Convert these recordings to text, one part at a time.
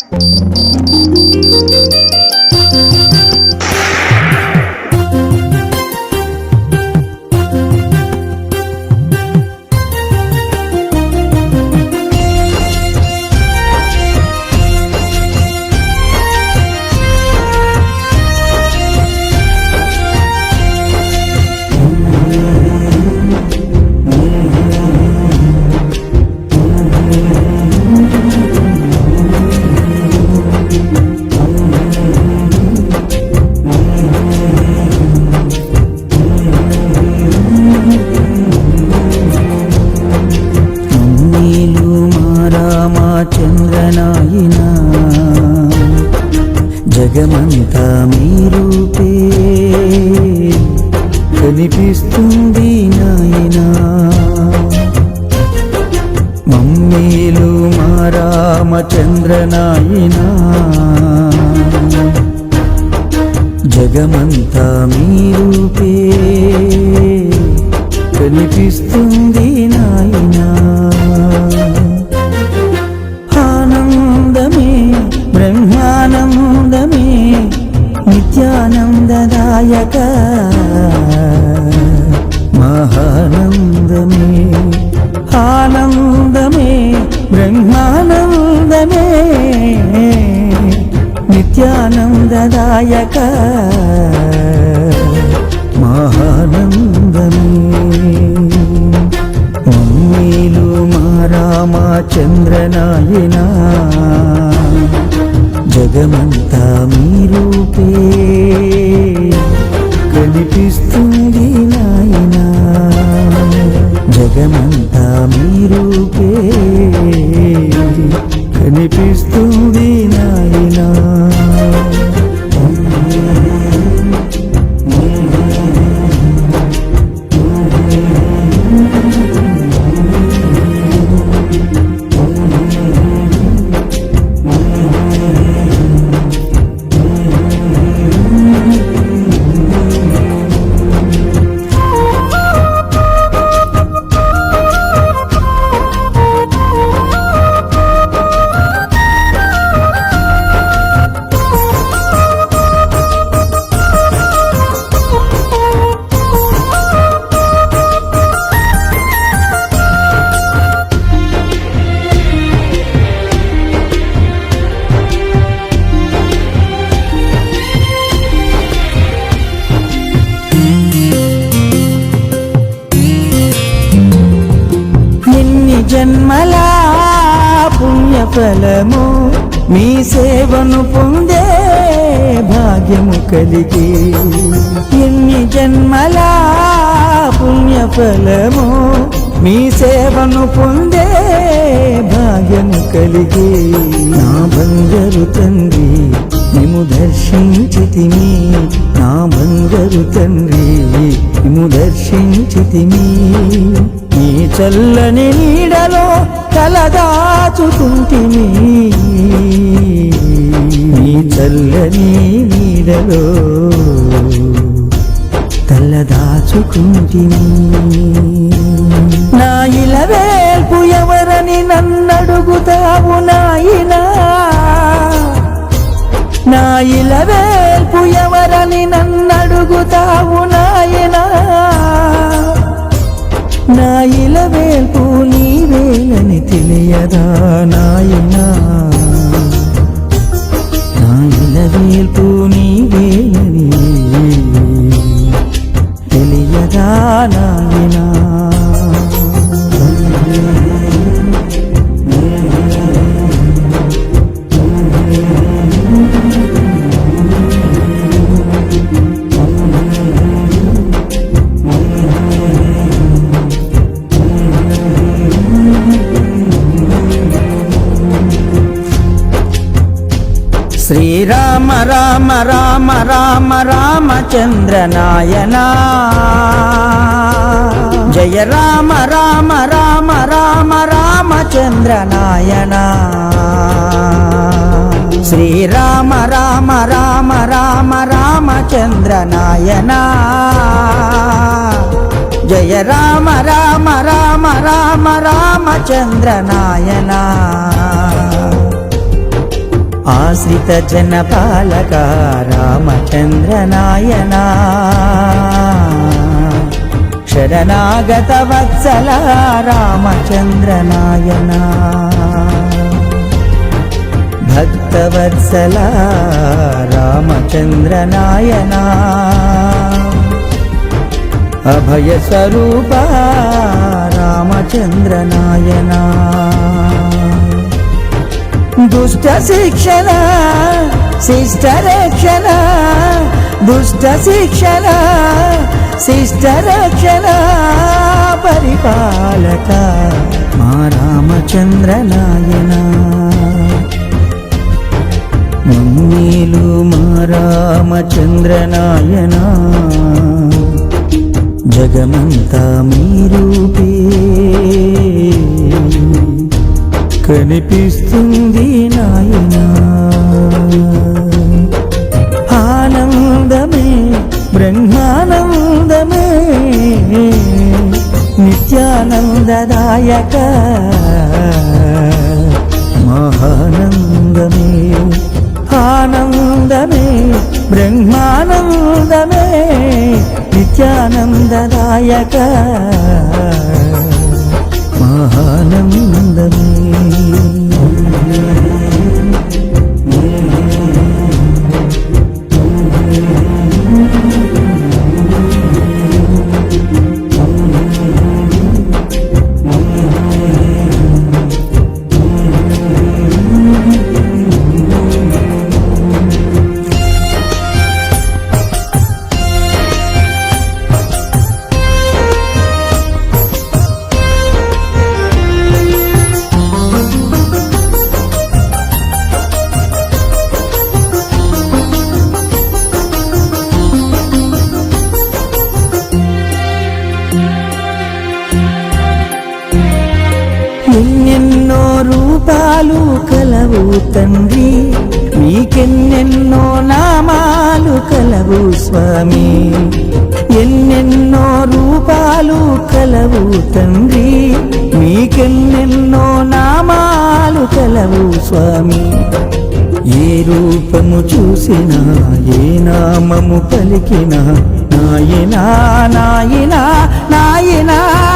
Thank you. మారామా చంద్రనాయన జగమంతా మీరూపే కనిపిస్తుంది నాయనా. మమ్మీలు మా చంద్రనాయనా జగమంతా మీరూపే మారామా జగమంతా మీ రూపే కనిపిస్తుంది నాయనా. జగమంతా మీ రూపే కనిపిస్తుంది నాయనా. పుణ్యఫలము మీ సేవను పొందే భాగ్యము కలిగి. ఎన్ని జన్మల పుణ్యఫలము మీ సేవను పొందే భాగ్యము కలిగి. నా బంగరు తండ్రి నిము దర్శించితిమి. నా బంగరు తండ్రి నిము దర్శించితిమి. నీ చల్లని నీడ తలదాచుతుంటిని. నీ చల్లని నీడలో తలదాచుకుంటిని. నా ఇలవేల్పు ఎవరని నన్నడుగుతావు నాయనా. నా ఇలవేల్పు ఎవరని నన్నడుగుతావు నా కదా నాయనా? నా ఇలవేల్పు నీవేనని తెలియదా నాయనా? శ్రీరామ రామ రామ రామ రామచంద్ర నాయనా జయ రామ రామ రామ రామ రామచంద్ర నాయనా శ్రీరామ రామ రామ రామ రామచంద్ర నాయనా జయ రామ రామ రామ రామ రామచంద్ర నాయనా ఆశ్రిత జనపాలక రామచంద్ర నాయనా శరణాగత వత్సల రామచంద్ర నాయనా భక్తవత్సల రామచంద్ర నాయనా అభయ స్వరూప రామచంద్ర నాయనా దుష్ట శిక్షణ శిష్ట రక్షణ దుష్ట శిక్షణ శిష్ట రక్షణ పరిపాలక మా రామచంద్ర నాయన. మమ్మీలు మా రామచంద్ర నాయన. జగమంతా మీరూపే కనిపిస్తుంది నాయన. ఆనందమే బ్రహ్మానందమే నిత్యానందదాయక మహానందమే ఆనందమే బ్రహ్మానందమే నిత్యానందదాయక. మహానందమే తండ్రి నీకెన్నెన్నో నామాలు కలవు స్వామి. ఎన్నెన్నో రూపాలు కలవు తండ్రి. నీకెన్నెన్నో నామాలు కలవు స్వామి. ఏ రూపము చూసినా ఏ నామము పలికినా నాయనా నాయనా నాయనా.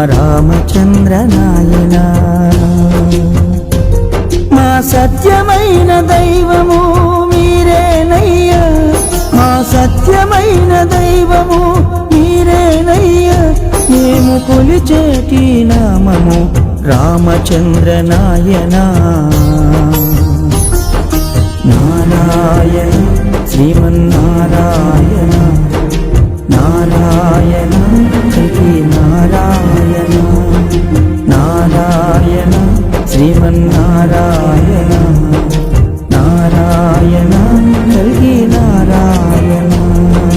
రామచంద్ర నాయన మా సత్యమైన దైవము మీరేనయ్యా. మా సత్యమైన దైవము మీరేనయ్యా. మేము కొలిచేటి నామము రామచంద్ర నాయన నారాయణ శ్రీమన్నారాయణ. నారాయణ శ్రీ నారాయణ నారాయణ శ్రీమన్నారాయణ నారాయణ కలిగి నారాయణ.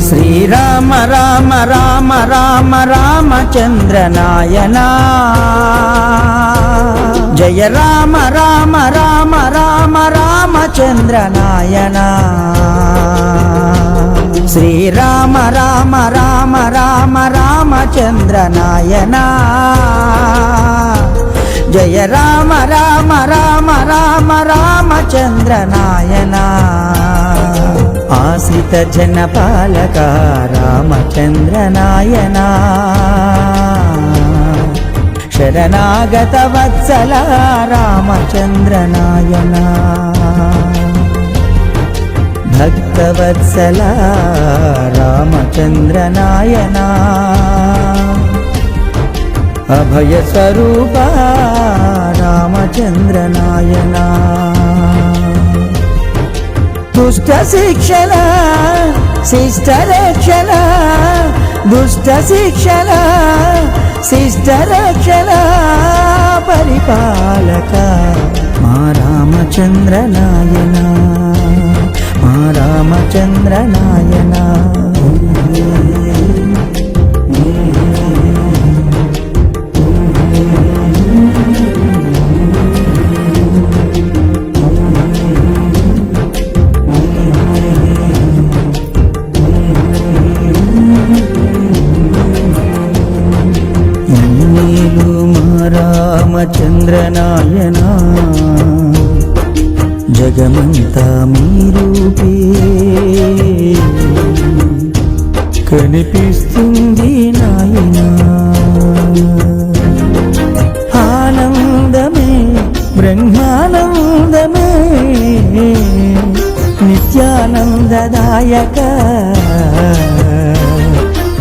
శ్రీరామ రామ రామ రామ రామచంద్ర నాయన. జయ రామ రామ రామ రామ రామచంద్ర నాయన. శ్రీరామ రామ రామ రామ రామచంద్ర నాయన జయ రామ రామ రామ రామ రామచంద్ర నాయన ఆశ్రిత జనపాలక రామచంద్ర నాయన శరణాగత వత్సల రామచంద్ర నాయన భక్తవత్సల రామచంద్ర నాయన అభయ స్వరూప రామచంద్ర నాయన దుష్ట శిక్షణ శిష్ట రక్షణ దుష్ట శిక్షణ శిష్ట రక్షణ పరిపాలక మా రామచంద్ర నాయన మా రామచంద్ర నాయన చంద్రనాయనా జగమంతా మీరూపే. కనిపిస్తుంది నాయన ఆనందమే బ్రహ్మానందమే. నిత్యానందదాయక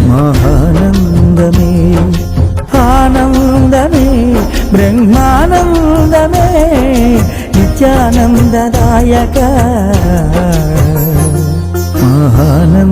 మహానందమే ఆనందమే. బ్రహ్మానందమే నిత్యానందదాయక. మహానందమే.